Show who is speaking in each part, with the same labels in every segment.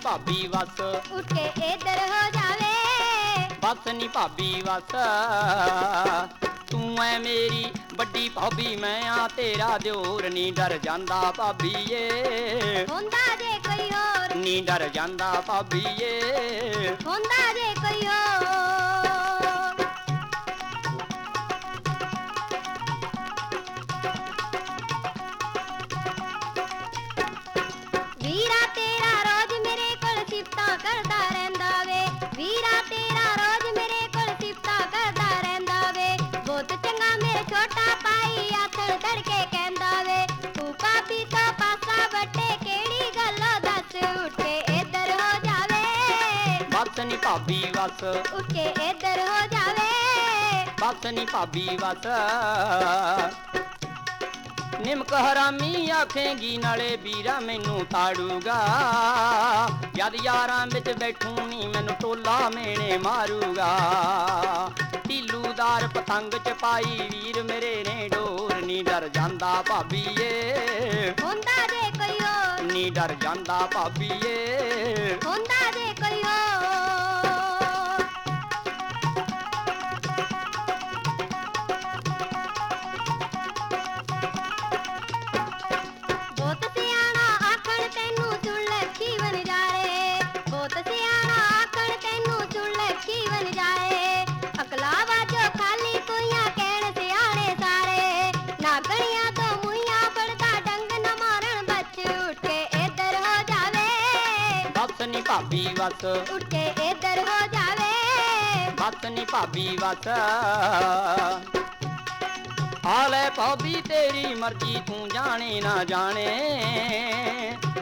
Speaker 1: ਭਾਬੀ ਵਸ।
Speaker 2: ਉੱਠ ਇੱਧਰ ਹੋ ਜਾਵੇ।
Speaker 1: ਬਸ ਨੀ ਭਾਬੀ ਵਸ। ਤੂੰ ਐ ਮੇਰੀ ਵੱਡੀ ਭਾਬੀ ਮੈਂ ਆ ਤੇਰਾ ਦਿਓਰ। ਨੀ ਡਰ ਜਾਂਦਾ ਭਾਬੀਏ
Speaker 2: ਹੁੰਦਾ ਜੇ ਕੋਈ ਹੋਰ।
Speaker 1: ਨੀ ਡਰ ਜਾਂਦਾ ਭਾਬੀਏ
Speaker 2: ਹੁੰਦਾ ਜੇ ਕੋਈ ਹੋਰ।
Speaker 1: ਨੀ ਭਾਬੀ ਵਸ।
Speaker 2: ਕੇ ਇੱਧਰ ਹੋ ਜਾਵੇ।
Speaker 1: ਬਸ ਨੀ ਭਾਬੀ ਵਸ। ਨਿਮਕ ਹਰਾਮੀ ਆਖੇਗੀ ਨਾਲੇ ਵੀਰਾ ਮੈਨੂੰ ਤਾੜੂਗਾ। ਜਦ ਯਾਰਾਂ ਵਿੱਚ ਬੈਠੂ ਨੀ ਮੈਨੂੰ ਟੋਲਾ ਮੇਣੇ ਮਾਰੂਗਾ। ਢੀਲੂਦਾਰ ਪਤੰਗ ਚ ਪਾਈ ਵੀਰ ਮੇਰੇ ਨੇ ਡੋਰ ਨੀ ਡਰ ਜਾਂਦਾ ਭਾਬੀਏ।
Speaker 2: ਹੁੰਦਾ ਜੇ ਕੋਈ ਹੋਰ।
Speaker 1: ਨੀ ਡਰ ਜਾਂਦਾ ਭਾਬੀਏ।
Speaker 2: ਹੁੰਦਾ ਜੇ
Speaker 1: ਭਾਬੀ ਵਸ।
Speaker 2: ਉੱਠ ਇੱਧਰ ਹੋ ਜਾਵੇ।
Speaker 1: ਬਸ ਨੀ ਭਾਬੀ ਵਸ। ਹਾਲੇ ਭਾਬੀ ਤੇਰੀ ਮਰਜ਼ੀ ਤੂੰ ਜਾਣੇ ਨਾ ਜਾਣੇ।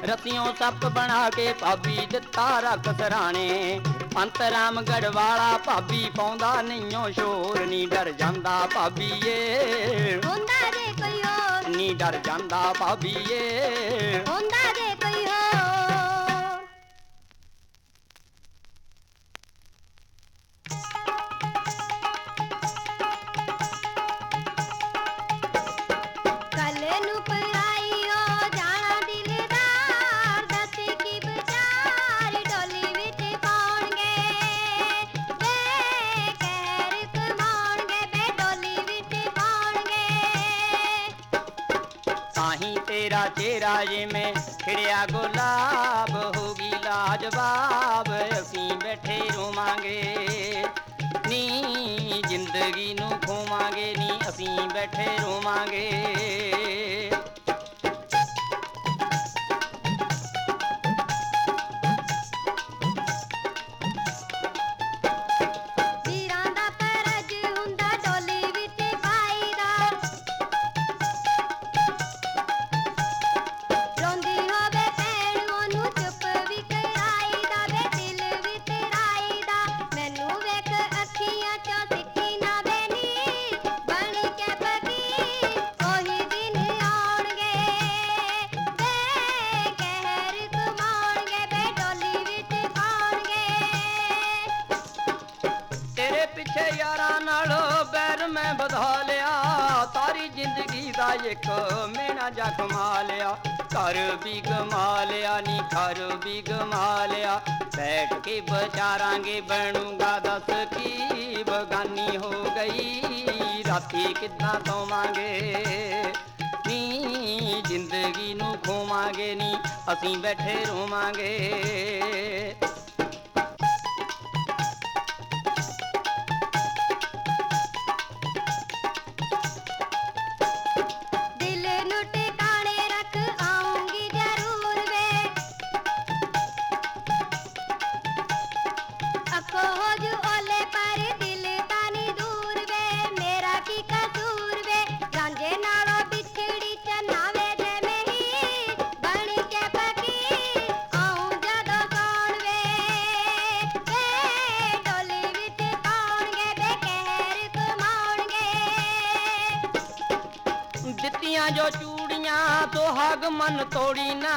Speaker 1: ਰਤਿਓਂ ਸੱਪ ਬਣਾ ਕੇ ਭਾਬੀ ਦਿੱਤਾ ਰੱਖ ਸਰਾਣੇ। ਪੰਤ ਰਾਮਗੜ ਵਾਲਾ ਭਾਬੀ ਪਾਉਂਦਾ ਨਹੀਂਓ ਸ਼ੋਰ ਨੀ ਡਰ ਜਾਂਦਾ ਭਾਬੀਏ
Speaker 2: ਹੁੰਦਾ ਜੇ ਕੋਈ ਹੋਰ।
Speaker 1: ਨੀ ਡਰ ਜਾਂਦਾ ਭਾਬੀਏ
Speaker 2: ਹੁੰਦਾ ਜੇ
Speaker 1: ਤੇਰਾ ਚਿਹਰਾ ਜਿਵੇਂ ਖਿੜਿਆ ਗੁਲਾਬ ਹੋਗੀ ਲਾਜਵਾਬ ਅਸੀਂ ਬੈਠੇ ਰੋਵਾਂਗੇ, ਨੀ ਜ਼ਿੰਦਗੀ ਨੂੰ ਖੋਵਾਂਗੇ, ਨੀ ਅਸੀਂ ਬੈਠੇ ਰੋਵਾਂਗੇ।
Speaker 2: ਦਾ
Speaker 1: ਇੱਕ ਮੇਣਾ ਜਾ ਕਮਾ ਘਰ ਵੀ ਗਮਾ ਲਿਆ ਨੀ ਘਰ ਵੀ ਗਮਾ ਲਿਆ ਬੈਠ ਕੇ ਵਿਚਾਰਾਂਗੇ ਬਣੂਗਾ, ਦੱਸ ਕੀ ਬਗਾਨੀ ਹੋ ਗਈ। ਰਾਤੀ ਕਿੱਦਾਂ ਸੋਵਾਂਗੇ ਨੀ ਜ਼ਿੰਦਗੀ ਨੂੰ ਖੋਵਾਂਗੇ, ਨੀ ਅਸੀਂ ਬੈਠੇ ਰੋਵਾਂਗੇ। ਸੁਹਾਗ ਮਨ ਤੋੜੀ ਨਾ।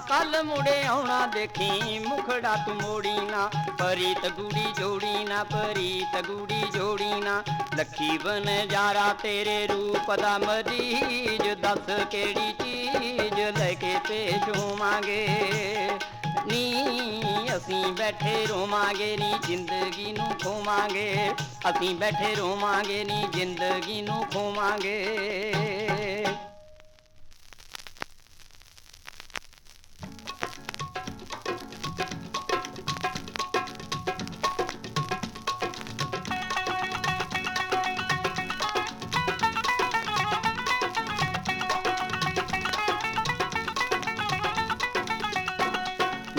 Speaker 1: ਕੱਲ ਮੁੜੇ ਆਉਣਾ ਦੇਖੀ ਮੁਖੜਾ ਤੂੰ ਮੋੜੀ ਨਾ। ਪਰੀਤ ਗੂੜੀ ਜੋੜੀ ਨਾ, ਪਰੀਤ ਗੂੜੀ ਜੋੜੀ ਨਾ। ਲੱਖੀ ਬਨ ਜਾਰਾ ਤੇਰੇ ਰੂਪ ਦਾ ਮਰੀਜ। ਦੱਸ ਕਿਹੜੀ ਚੀਜ਼ ਲੈ ਕੇ ਪੇਸ਼ ਨੀ, ਅਸੀਂ ਬੈਠੇ ਰੋਵਾਂਗੇ ਨੀ, ਜ਼ਿੰਦਗੀ ਨੂੰ ਖੋਵਾਂਗੇ। ਅਸੀਂ ਬੈਠੇ ਰੋਵਾਂਗੇ ਨੀ, ਜ਼ਿੰਦਗੀ ਨੂੰ ਖੋਵਾਂਗੇ।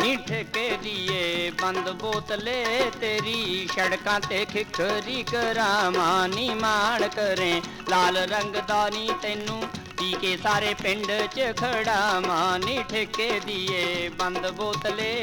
Speaker 1: ਨੀਠ ਕੇ ਦੀਏ ਬੰਦ ਬੋਤਲੇ ਤੇਰੀ, ਸੜਕਾਂ ਤੇ ਖਿਖਰੀ ਕਰਾਵਾਂ ਨੀ ਮਾਣ ਕਰੇ। ਲਾਲ ਰੰਗ ਦਾ ਨੀ ਤੈਨੂੰ ਪੀ ਕੇ ਸਾਰੇ ਪਿੰਡ 'ਚ ਖੜਾਵਾਂ। ਨੀ ਠੇਕੇ ਦੀਏ ਬੰਦ ਬੋਤਲੇ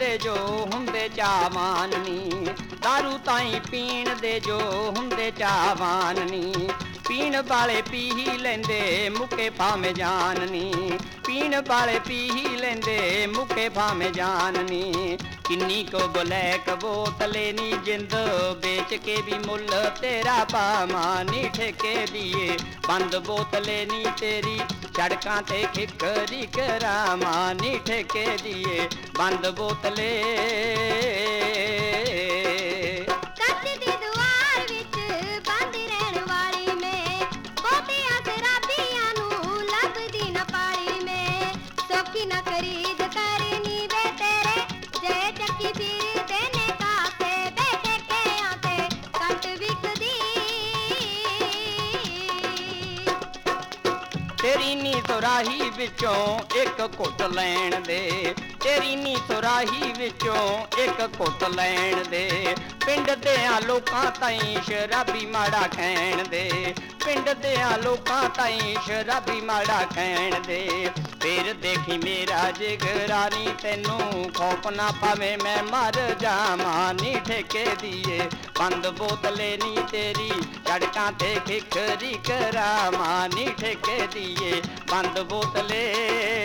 Speaker 2: ਦੇ
Speaker 1: ਜੋ ਹੁੰਦੇ ਚਾਵਾਨ ਨੀ। ਦਾਰੂ ਤਾਈ ਪੀਣ ਦੇ ਜੋ ਹੁੰਦੇ ਚਾਵਾਨ ਨੀ। ਪੀਣ ਵਾਲੇ ਪੀ ਹੀ ਲੈਂਦੇ, ਮੁੱਕੇ ਭਾਵੇਂ ਜਾਨ ਨੀ। ਪੀਣ ਵਾਲੇ ਪੀ ਹੀ ਲੈਂਦੇ, ਮੁੱਕੇ ਭਾਵੇਂ ਜਾਨ ਨੀ। ਕਿੰਨੀ ਕੋ ਬਲੈਕ ਬੋਤਲੇ ਨੀ ਜਿੰਦ, ਵੇਚ ਕੇ ਵੀ ਮੁੱਲ ਤੇਰਾ ਪਾਵਾਂ ਨੀ ਠੇਕੇ ਦੀਏ। ਬੰਦ ਬੋਤਲੇ ਨੀ ਤੇਰੀ ਸੜਕਾਂ ਤੇ ਖਿਕਰੀ ਕਰਾਵਾਂ ਨੀ ਠੇਕੇ ਦੀਏ ਬੰਦ ਬੋਤਲੇ।
Speaker 2: ਨੀ
Speaker 1: ਵਿੱਚੋਂ ਇੱਕ ਘੁੱਟ ਲੈਣ ਦੇ। ਤੇਰੀ ਨੀ ਸੁਰਾਹੀ ਵਿੱਚੋਂ ਇੱਕ ਕੁੱਤ ਲੈਣ ਦੇ। ਪਿੰਡ ਦੇ ਆ ਲੋਕਾਂ ਤਾਈਂ ਸ਼ਰਾਬੀ ਮਾੜਾ ਕਹਿਣ ਦੇ। ਪਿੰਡ ਦੇ ਆ ਲੋਕਾਂ ਤਾਈਂ ਸ਼ਰਾਬੀ ਮਾੜਾ ਕਹਿਣ ਦੇ। ਫੇਰ ਦੇਖੀ ਮੇਰਾ ਜਿਗਰਾਨੀ, ਤੈਨੂੰ ਖੋਪ ਨਾ ਪਾਵੇ, ਮੈਂ ਮਰ ਜਾਵਾਂ, ਨੀ ਠੇਕੇ ਦੀਏ। ਬੰਦ ਬੋਤਲੇ ਨੀ ਤੇਰੀ, ਸੜਕਾਂ ਤੇ ਖਿਖਰੀ ਕਰਾਵਾਂ, ਨੀ ਠੇਕੇ ਦੀਏ। ਬੰਦ ਬੋਤਲੇ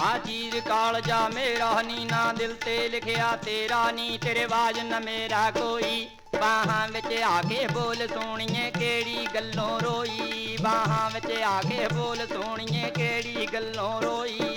Speaker 2: ਆ
Speaker 1: ਕਾਲਜਾ ਮੇਰਾ ਨੀ ਨਾ ਦਿਲ ਤੇ ਲਿਖਿਆ, ਤੇਰਾ ਨੀ ਤੇਰੇ ਬਾਜ ਨ ਮੇਰਾ ਕੋਈ। ਬਾਹਾਂ ਵਿੱਚ ਆ ਕੇ ਬੋਲ ਸੋਣੀਏ ਕਿਹੜੀ ਗੱਲੋਂ ਰੋਈ? ਬਾਹਾਂ ਵਿੱਚ ਆ ਕੇ ਬੋਲ ਸੋਣੀਏ ਕਿਹੜੀ ਗੱਲੋਂ ਰੋਈ?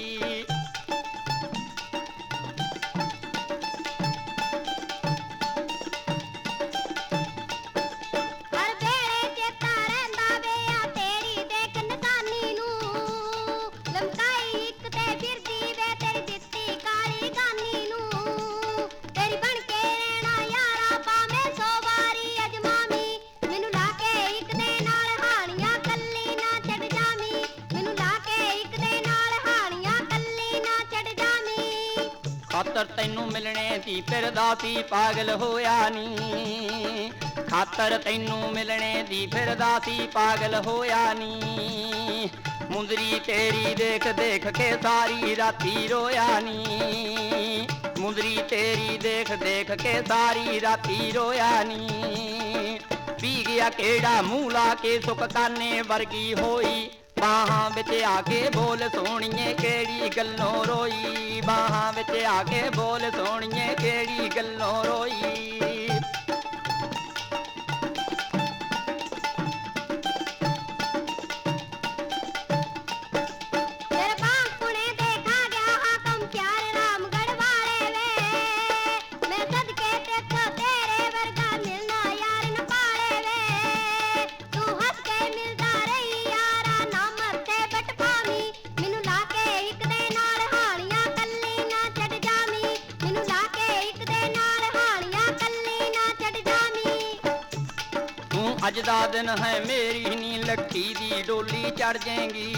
Speaker 1: ਖਾਤਰ ਤੈਨੂੰ ਮਿਲਣੇ ਦੀ ਫਿਰਦਾ ਸੀ, ਪਾਗਲ ਹੋਇਆ ਨੀ। ਖਾਤਰ ਤੈਨੂੰ ਮਿਲਣੇ ਦੀ ਫਿਰਦਾ ਸੀ, ਪਾਗਲ ਹੋਇਆ ਨੀ। ਮੁੰਦਰੀ ਤੇਰੀ ਦੇਖ ਦੇਖ ਕੇ ਸਾਰੀ ਰਾਤੀ ਰੋਇਆ ਨੀ। ਮੁੰਦਰੀ ਤੇਰੀ ਦੇਖ ਦੇਖ ਕੇ ਸਾਰੀ ਰਾਤੀ ਰੋਇਆ ਨੀ। ਪੀ ਗਿਆ ਕਿਹੜਾ ਮੂੰਹ ਲਾ ਕੇ ਸੁੱਕ ਕਾਨੇ ਵਰਗੀ ਹੋਈ। ਬਾਹਾਂ ਵਿੱਚ ਆ ਕੇ ਬੋਲ ਸੋਣੀਏ ਕਿਹੜੀ ਗੱਲੋਂ ਰੋਈ? ਬਾਹਾਂ ਵਿੱਚ ਆ ਕੇ ਬੋਲ ਸੋਣੀਏ ਕਿਹੜੀ ਗੱਲੋਂ ਰੋਈ? ਅੱਜ ਦਾ ਦਿਨ ਹੈ ਮੇਰੀ ਨੀ ਲੱਖੀ ਦੀ ਡੋਲੀ ਚੜ ਜਾਏਗੀ।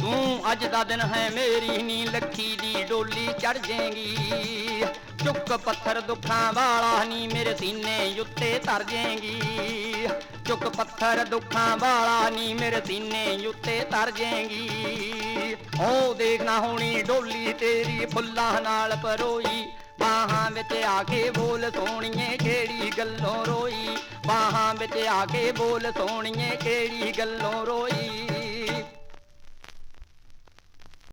Speaker 1: ਤੂੰ ਅੱਜ ਦਾ ਦਿਨ ਹੈ ਮੇਰੀ ਨੀ ਲੱਖੀ ਦੀ ਡੋਲੀ ਚੜ ਜਾਏਗੀ। ਚੁੱਕ ਪੱਥਰ ਦੁੱਖਾਂ ਵਾਲਾ ਨੀ ਮੇਰੇ ਸੀਨੇ ਉੱਤੇ ਧਰ ਜਾਏਗੀ। ਚੁੱਕ ਪੱਥਰ ਦੁੱਖਾਂ ਵਾਲਾ ਨੀ ਮੇਰੇ ਸੀਨੇ ਉੱਤੇ ਧਰ ਜਾਏਗੀ। ਓ ਦੇਖਣਾ ਹੋਣੀ ਡੋਲੀ ਤੇਰੀ ਫੁੱਲਾਂ ਨਾਲ ਪਰੋਈ। ਬਾਹਾਂ ਵਿੱਚ ਆ ਕੇ ਬੋਲ ਸੋਣੀਏ ਕਿਹੜੀ ਗੱਲੋਂ ਰੋਈ? ਬਾਹਾਂ ਵਿੱਚ ਆ ਕੇ ਬੋਲ ਸੋਣੀਏ ਕਿਹੜੀ ਗੱਲੋਂ ਰੋਈ?